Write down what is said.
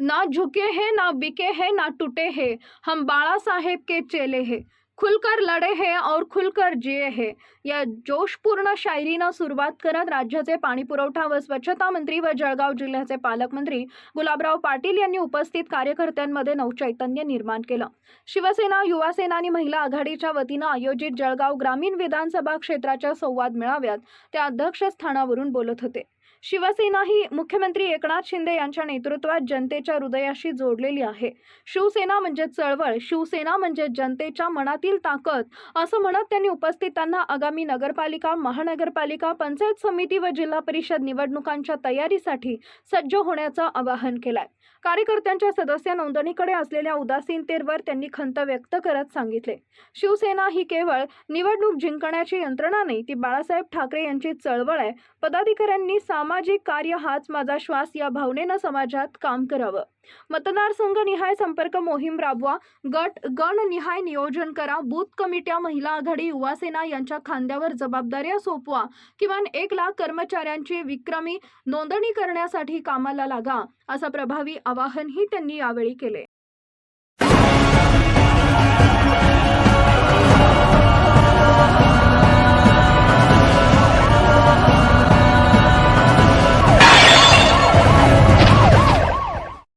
ना झुके हैं ना बिके है ना टूटे है। हम बाड़ा साहेब के चेले है। खुलकर लढे है और खुलकर जिये है. या जोशपूर्ण शायरीनं सुरुवात करत राज्याचे पाणी पुरवठा व स्वच्छता मंत्री व जळगाव जिल्ह्याचे पालकमंत्री गुलाबराव पाटील यांनी उपस्थित कार्यकर्त्यांमध्ये नवचैतन्य निर्माण केलं. शिवसेना युवासेना आणि महिला आघाडीच्या वतीनं आयोजित जळगाव ग्रामीण विधानसभा क्षेत्राच्या संवाद मेळाव्यात ते अध्यक्षस्थानावरून बोलत होते. शिवसेना ही मुख्यमंत्री एकनाथ शिंदे यांच्या नेतृत्वात जनतेच्या हृदयाशी जोडलेली आहे. शिवसेना म्हणजे चळवळ शिवसेना म्हणजे जनतेच्या मनात मनातील ताकद असं म्हणत त्यांनी उपस्थितांना आगामी नगरपालिका महानगरपालिका पंचायत समिती व जिल्हा परिषद निवडणुकांच्या तयारीसाठी सज्ज होण्याचं आवाहन केलंय. कार्यकर्त्यांच्या सदस्य नोंदणीकडे असलेल्या उदासीनतेवर त्यांनी खंत व्यक्त करत सांगितले. शिवसेना ही केवळ निवडणूक जिंकण्याची यंत्रणा नाही ती बाळासाहेब ठाकरे यांची चळवळ आहे. पदाधिकाऱ्यांनी सामाजिक कार्य हाच माझा श्वास या भावनेनं समाजात काम करावं. मतदारसंघ निहाय संपर्क मोहीम राबवा. गट गण निहाय नियोजन करा. बूथ कमिट्या महिला आघाडी युवासेना यांच्या खांद्यावर जबाबदाऱ्या सोपवा. किमान एक लाख कर्मचाऱ्यांची विक्रमी नोंदणी करण्यासाठी कामाला लागा असं प्रभावी आवाहनही त्यांनी यावेळी केले.